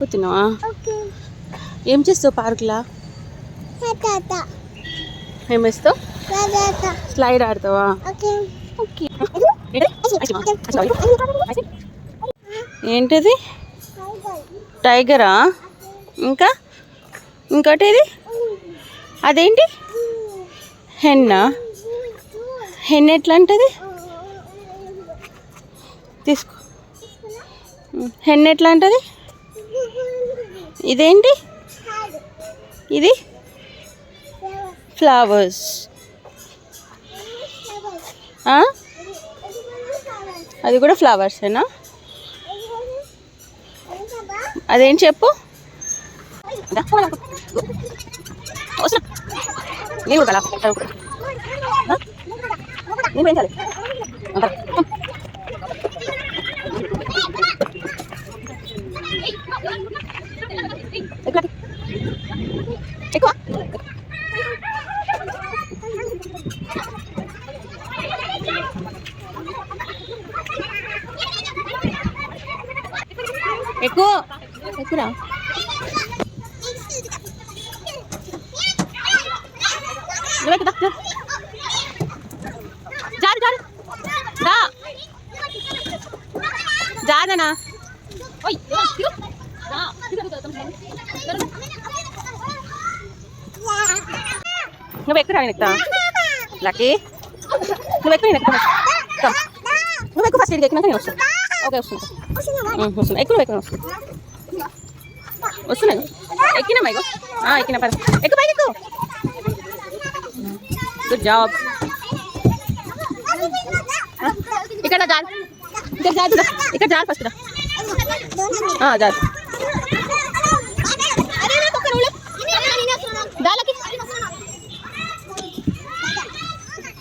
పోతున్నావా ఏం చేస్తావు పార్క్లా? ఏం వేస్తావు స్లైడ్ ఆడతావా? ఏంటిది? టైగరా? ఇంకా? ఇంకోటి ఇది అదేంటి? హెన్న. హెన్ ఎట్లా అంటది తీసుకో. హెన్ ఎట్లా అంటది ఇదేంటి? ఇది? ఫ్లవర్స్? అది కూడా ఫ్లవర్సేనా అదేం చెప్పు? నేను పెంచాలి ఎక్కువ? ఎక్కువ? ఎక్కువ. ఎక్కురా జారు జారు. జాదనా ఓయ్. నువ్వు ఎక్కురా నేను ఎక్కుతా లక్కీ నువ్వు ఎక్కువ నేను ఎక్కుతా కమ్. నువ్వు ఎక్కువ ఫస్ట్ ఇక్కడికి ఎక్కినాక నేను వస్తాను ఓకే వస్తుంది ఉమ్, వస్తున్నా ఎక్కువ నువ్వు ఎక్కువ వస్తుంది వస్తున్నాను ఎక్కినా మైగో ఎక్కిన పద ఎక్కువ పైకి ఎక్కువ గుడ్ జాబ్ ఇక్కడ జారు ఇక్కడ జారు రా. ఇక్కడ జారు ఫస్ట్ రా ఆ, జారు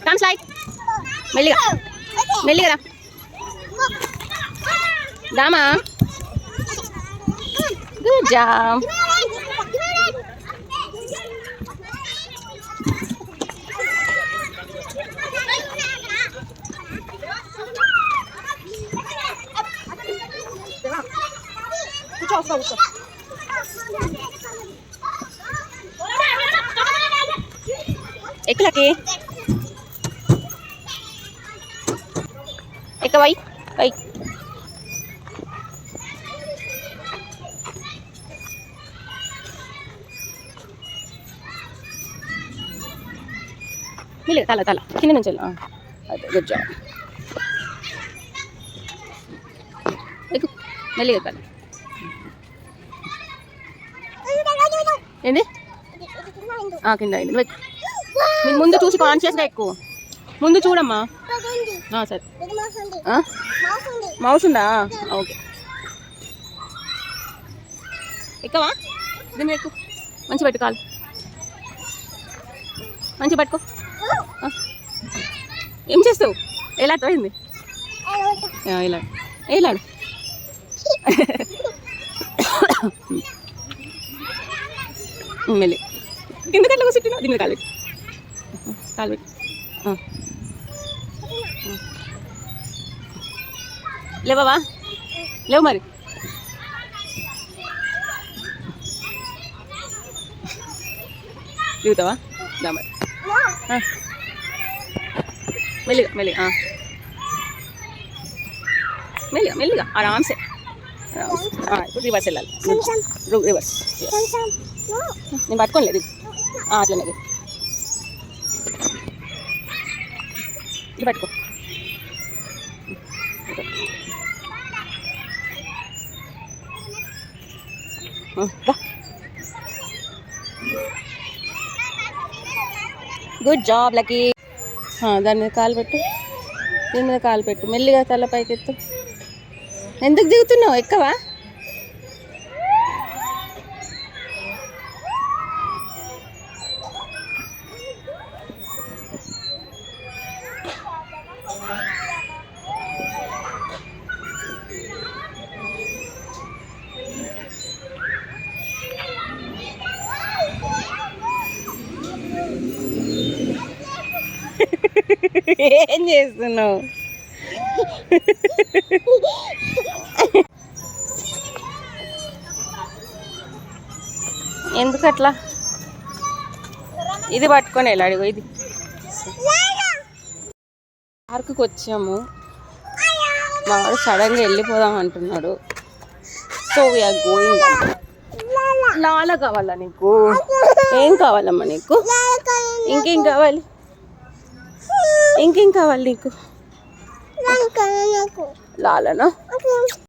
కమ్ స్లైడ్ మెల్లిగా మెల్లిగా రా దామా గుడ్ జాబ్ ఎక్కులకి ఎక్కవై వై మెల్లిగా తల తల. కింద నుంచి అదే గుడ్ జాబ్. ఎక్కు. మెల్లిగా తల ఏంది? ఆ, కింద అయింది. ముందు చూసి కాన్షియస్గా ఎక్కువ ముందు చూడమ్మా. సరే? మౌస్ ఉందా. ఓకే. ఎక్కవా? దీన్ని ఎక్కు. మంచి పెట్టు కాలు. మంచి పట్టుకో. ఏం చేస్తావు? ఎలా పోయింది ఇలా. ఏలాడు మెల్లి. కిందకి అట్లా కూర్చుంటున్నా దీని కాలు కాలు పెట్టు. ఆ. లేవవా? లేవు మరి. దిగుతావా? దా మరి. మెల్లిగా మెల్లిగా. మెల్లిగా మెల్లిగా ఆరామ్సే. ఇప్పుడు రివర్స్ వెళ్ళాలి. రివర్స్. నేను పట్టుకోలేదు అట్లనే ఇది. పట్టుకో. గుడ్ జాబ్ లకి దాని మీద కాలు పెట్టు. దీని మీద కాలు పెట్టు. మెల్లిగా తల పైకి ఎత్తు ఎందుకు దిగుతున్నావు? ఎక్కవా? ఏం చేస్తున్నావు? ఎందుకు అట్లా ఇది పట్టుకొని వెళ్ళాడు ఇది. పార్కుకి వచ్చాము మా వాడు సడన్గా వెళ్ళిపోదాం అంటున్నాడు. సో వీఆర్ గోయింగ్ లాల కావాలా నీకు? ఏం కావాలమ్మా నీకు? ఇంకేం కావాలి? ఇంకేం కావాలి నీకు. లాలనా?